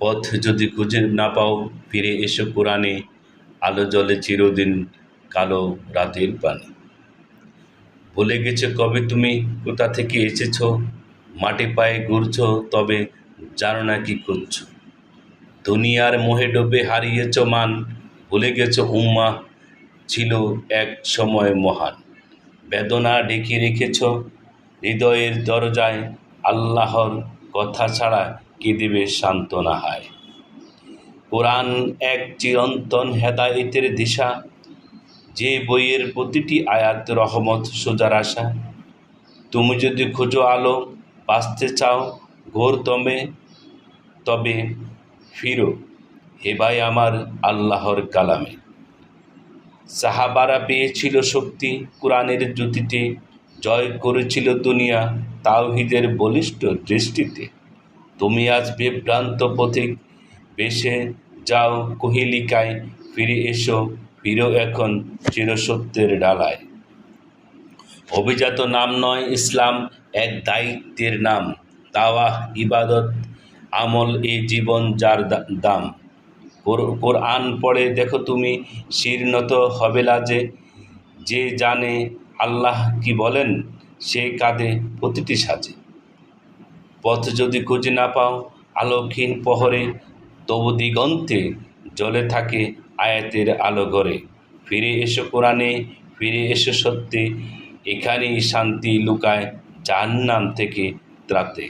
পথ যদি খুঁজে না পাও, ফিরে এসো কোরআনে, আলো জলে চিরদিন কালো রাতের পানে। ভুলে গেছো কবে তুমি? কোথা থেকে এসেছ? মাটি পায়ে ঘুরছো, তবে জানো না কি করছ দুনিয়ার মোহে ডোবে হারিয়েছ মান, ভুলে গেছো উম্মা, ছিল এক সময় মহান। বেদনা ঢেকে রেখেছ, হৃদয়ের দরজায় আল্লাহর কথা ছাড়া কে দেবে সান্ত্বনা হায়? কোরআন এক চিরন্তন হেদায়েতের দিশা, যে বইয়ের প্রতিটি আয়াত রহমত সোজার আশা তুমি যদি খোঁজো আলো, বাঁচতে চাও ঘোর তমে তবে ফিরো হে ভাই আমার আল্লাহর কালামে। সাহাবারা পেয়েছিল শক্তি কোরআনের জ্যোতিতে জয় করেছিল দুনিয়া তাওহিদের বলিষ্ঠ দৃষ্টিতে। তুমি আজ বিভ্রান্ত পথে বেশে যাও কোহিলিকায়, ফিরে এসো, ফিরো এখন চিরসত্যের ডালায়। অভিজাত নাম নয় ইসলাম, এক দায়িত্বের নাম। দাওয়া ইবাদত, আমল এ জীবন যার দাম। কোর- কোরআন পড়ে দেখো তুমি, শীর্ণত হবে লাজে যে জানে আল্লাহ কি বলেন? সে কাঁধে প্রতিটি সাজে। পথ যদি খুঁজে না পাও, আলোকহীন পহরে তবু দিগন্তে জ্বলে থাকে আয়াতের আলো ঘরে। ফিরে এসো কোরআনে, ফিরে এসো সত্যে, এখানেই শান্তি লুকায় জাহান্নাম থেকে ত্রাতে